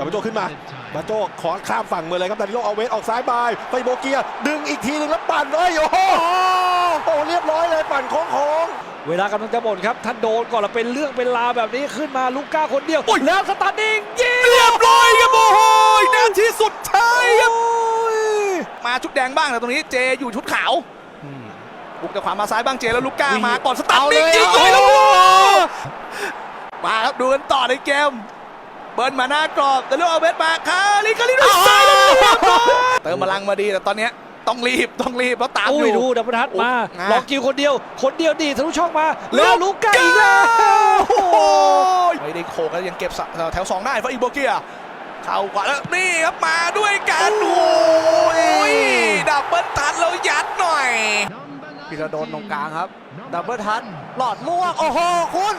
กับมาโจขึ้นมามาโจขอข้ามฝั่งมือเลยครับดานิโลเอาเวสออกซ้ายบายไปโบเกีย ดึงอีกทีหนึ่งแล้วปั่นเลยโอ้โหโอ้โหเรียบร้อยเลยปั่นโค้งๆเวลากำลังจะหมดครับถ้าโดนก่อนแล้วเป็นเรื่องเป็นราวแบบนี้ขึ้นมาลูก้าคนเดียวแล้วสตาร์ทดิ้งยิงเรียบร้อยครับโอ้โหนาทีสุดท้ายครับโอ้ยมาชุดแดงบ้างแต่ตรงนี้เจอยู่ชุดขาวบุกจากขวามาซ้ายบ้างเจแล้วลูกก้ามาก่อนสตาร์ทเอานิ่งเลยยิงเอาเลยแล้วโอ้โอ้โหโหมาครับดูกันต่อในเกม เบิร์นมาหน้ากรอบแต่ลูกเอาเวสมาคาลิคาลิด้วยซ้ายแล้วเรียบร้อยเติมพลังมาดีแต่ตอนเนี้ยต้องรีบต้องรีบเพราะตามออุ้ยยู่ดูดับเบิลทัดมาโอ้ล็อกคิวคนเดียว คนเดียวดีทะลุช่องมาแล้วลูก้าอีกแล้วโอ้โหไม่ได้โขกแล้วยังเก็บสะแถวสองได้ฟาอิโบเกียเข้าขวาแล้วนี่ครับมาด้วยกันโอ้ยดับเบิลทัดแล้วยัดหน่อยพิระโดนตรงกลางครับ ดับเบิลทัชหลอดม่วงโอ้โหคุณ